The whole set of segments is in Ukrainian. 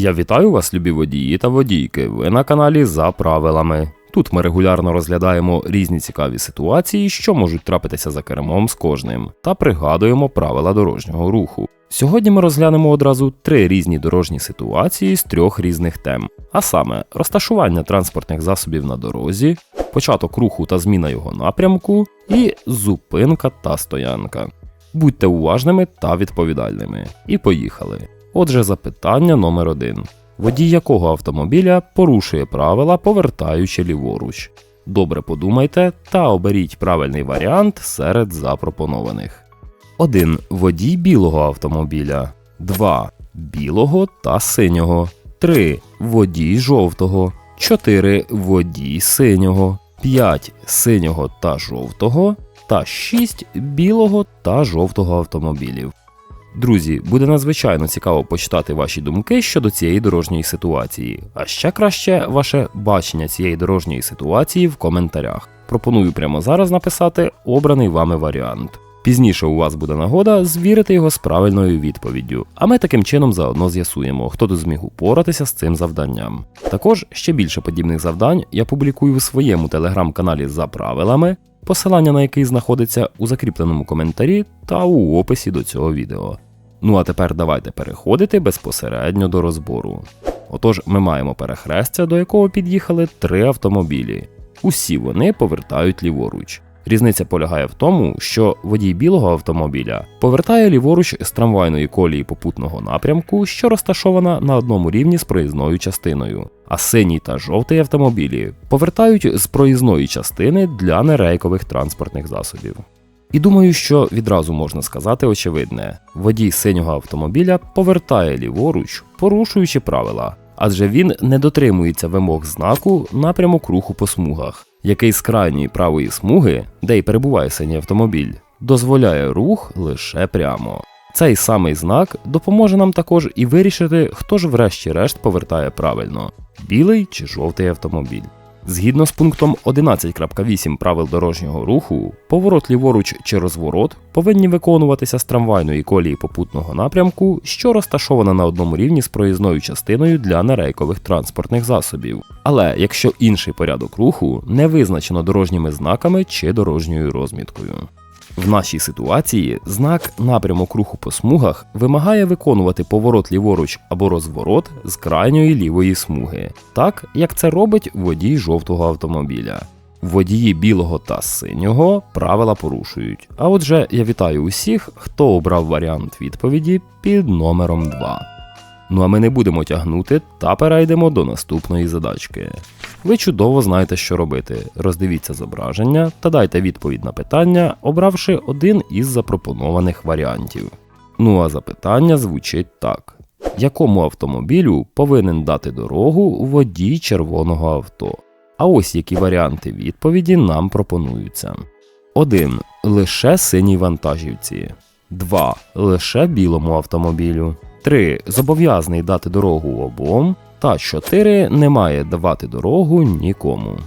Я вітаю вас, любі водії та водійки. Ви на каналі за правилами. Тут ми регулярно розглядаємо різні цікаві ситуації, що можуть трапитися за кермом з кожним, та пригадуємо правила дорожнього руху. Сьогодні ми розглянемо одразу три різні дорожні ситуації з трьох різних тем: а саме розташування транспортних засобів на дорозі, початок руху та зміна його напрямку, і зупинка та стоянка. Будьте уважними та відповідальними. І поїхали. Отже, запитання номер один. Водій якого автомобіля порушує правила, повертаючи ліворуч. Добре подумайте та оберіть правильний варіант серед запропонованих. 1. Водій білого автомобіля. 2. Білого та синього. 3. Водій жовтого. 4. Водій синього. 5. Синього та жовтого. Та 6. Білого та жовтого автомобілів. Друзі, буде надзвичайно цікаво почитати ваші думки щодо цієї дорожньої ситуації, а ще краще ваше бачення цієї дорожньої ситуації в коментарях. Пропоную прямо зараз написати обраний вами варіант. Пізніше у вас буде нагода звірити його з правильною відповіддю, а ми таким чином заодно з'ясуємо, хто тут зміг упоратися з цим завданням. Також ще більше подібних завдань я публікую в своєму телеграм-каналі за правилами, посилання на який знаходиться у закріпленому коментарі та у описі до цього відео. Ну а тепер давайте переходити безпосередньо до розбору. Отож, ми маємо перехрестя, до якого під'їхали три автомобілі. Усі вони повертають ліворуч. Різниця полягає в тому, що водій білого автомобіля повертає ліворуч з трамвайної колії попутного напрямку, що розташована на одному рівні з проїзною частиною, а синій та жовтий автомобілі повертають з проїзної частини для нерейкових транспортних засобів. І думаю, що відразу можна сказати очевидне: водій синього автомобіля повертає ліворуч, порушуючи правила, адже він не дотримується вимог знаку напрямок руху по смугах, який з крайньої правої смуги, де й перебуває синій автомобіль, дозволяє рух лише прямо. Цей самий знак допоможе нам також і вирішити, хто ж врешті-решт повертає правильно білий чи жовтий автомобіль. Згідно з пунктом 11.8 правил дорожнього руху, поворот ліворуч чи розворот повинні виконуватися з трамвайної колії попутного напрямку, що розташована на одному рівні з проїзною частиною для нерейкових транспортних засобів. Але якщо інший порядок руху не визначено дорожніми знаками чи дорожньою розміткою. В нашій ситуації знак напрямок руху по смугах вимагає виконувати поворот ліворуч або розворот з крайньої лівої смуги, так як це робить водій жовтого автомобіля. Водії білого та синього правила порушують. А отже, я вітаю усіх, хто обрав варіант відповіді під номером 2. Ну а ми не будемо тягнути та перейдемо до наступної задачки. Ви чудово знаєте, що робити. Роздивіться зображення та дайте відповідь на питання, обравши один із запропонованих варіантів. Ну а запитання звучить так: якому автомобілю повинен дати дорогу водій червоного авто? А ось які варіанти відповіді нам пропонуються: 1. Лише синій вантажівці. 2. Лише білому автомобілю. 3. Зобов'язаний дати дорогу обом. Та 4 не має давати дорогу нікому.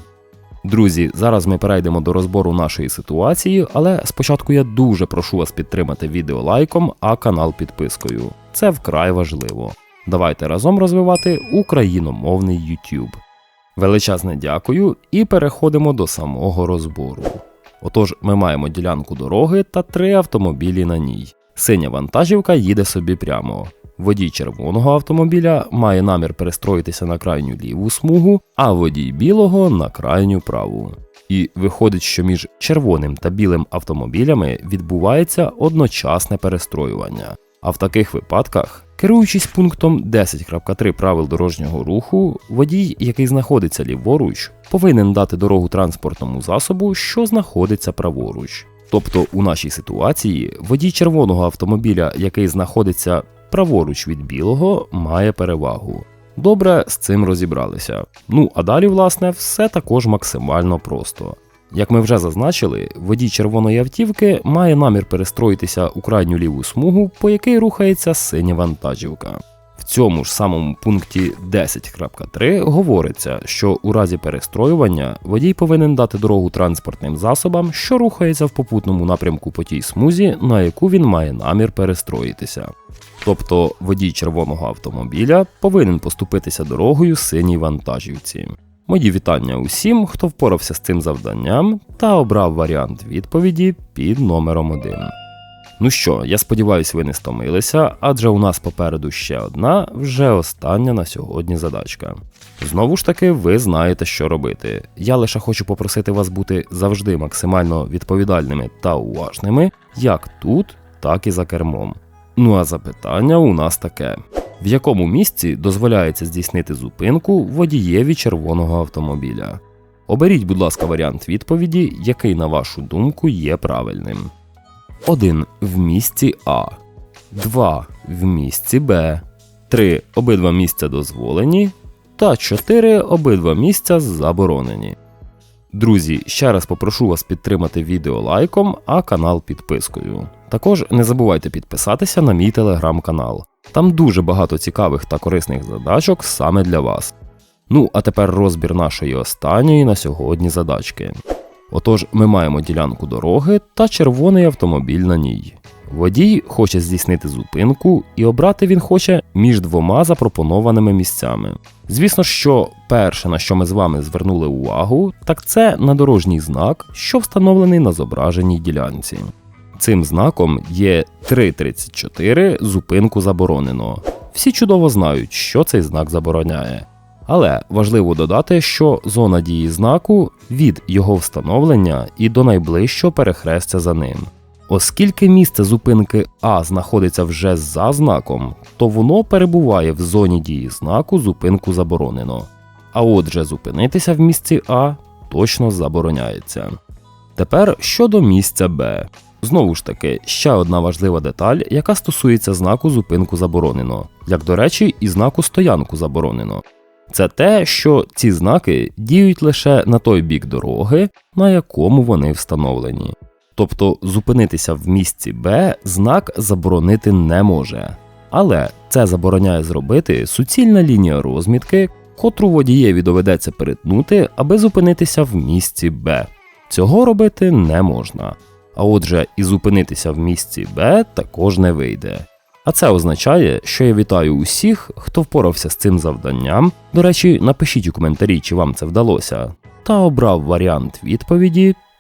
Друзі, зараз ми перейдемо до розбору нашої ситуації, але спочатку я дуже прошу вас підтримати відео лайком, а канал підпискою. Це вкрай важливо. Давайте разом розвивати україномовний YouTube. Величезне дякую і переходимо до самого розбору. Отож, ми маємо ділянку дороги та три автомобілі на ній. Синя вантажівка їде собі прямо. Водій червоного автомобіля має намір перестроїтися на крайню ліву смугу, а водій білого на крайню праву. І виходить, що між червоним та білим автомобілями відбувається одночасне перестроювання. А в таких випадках, керуючись пунктом 10.3 правил дорожнього руху, водій, який знаходиться ліворуч, повинен дати дорогу транспортному засобу, що знаходиться праворуч. Тобто у нашій ситуації водій червоного автомобіля, який знаходиться праворуч від білого має перевагу. Добре, з цим розібралися. Ну а далі, власне, все також максимально просто. Як ми вже зазначили, водій червоної автівки має намір перестроїтися у крайню ліву смугу, по якій рухається синя вантажівка. В цьому ж самому пункті 10.3 говориться, що у разі перестроювання водій повинен дати дорогу транспортним засобам, що рухається в попутному напрямку по тій смузі, на яку він має намір перестроїтися. Тобто водій червоного автомобіля повинен поступитися дорогою синій вантажівці. Мої вітання усім, хто впорався з цим завданням та обрав варіант відповіді під номером 1. Ну що, я сподіваюся, ви не стомилися, адже у нас попереду ще одна, вже остання на сьогодні задачка. Знову ж таки, ви знаєте, що робити. Я лише хочу попросити вас бути завжди максимально відповідальними та уважними, як тут, так і за кермом. Ну а запитання у нас таке: в якому місці дозволяється здійснити зупинку водієві червоного автомобіля? Оберіть, будь ласка, варіант відповіді, який, на вашу думку, є правильним. 1. В місці А. 2. В місці Б. 3. Обидва місця дозволені. Та 4. Обидва місця заборонені. Друзі, ще раз попрошу вас підтримати відео лайком, а канал підпискою. Також не забувайте підписатися на мій телеграм-канал. Там дуже багато цікавих та корисних задачок саме для вас. Ну, а тепер розбір нашої останньої на сьогодні задачки. Отож, ми маємо ділянку дороги та червоний автомобіль на ній. Водій хоче здійснити зупинку, і обрати він хоче між двома запропонованими місцями. Звісно, що перше, на що ми з вами звернули увагу, так це на дорожній знак, що встановлений на зображеній ділянці. Цим знаком є 3.34 зупинку заборонено. Всі чудово знають, що цей знак забороняє. Але важливо додати, що зона дії знаку від його встановлення і до найближчого перехрестя за ним. Оскільки місце зупинки А знаходиться вже за знаком, то воно перебуває в зоні дії знаку зупинку заборонено. А отже, зупинитися в місці А точно забороняється. Тепер щодо місця Б. Знову ж таки, ще одна важлива деталь, яка стосується знаку зупинку заборонено, як до речі, і знаку стоянку заборонено. Це те, що ці знаки діють лише на той бік дороги, на якому вони встановлені. Тобто зупинитися в місці Б знак заборонити не може. Але це забороняє зробити суцільна лінія розмітки, котру водієві доведеться перетнути, аби зупинитися в місці Б. Цього робити не можна. А отже, і зупинитися в місці Б також не вийде. А це означає, що я вітаю усіх, хто впорався з цим завданням. До речі, напишіть у коментарі, чи вам це вдалося, та обрав варіант відповіді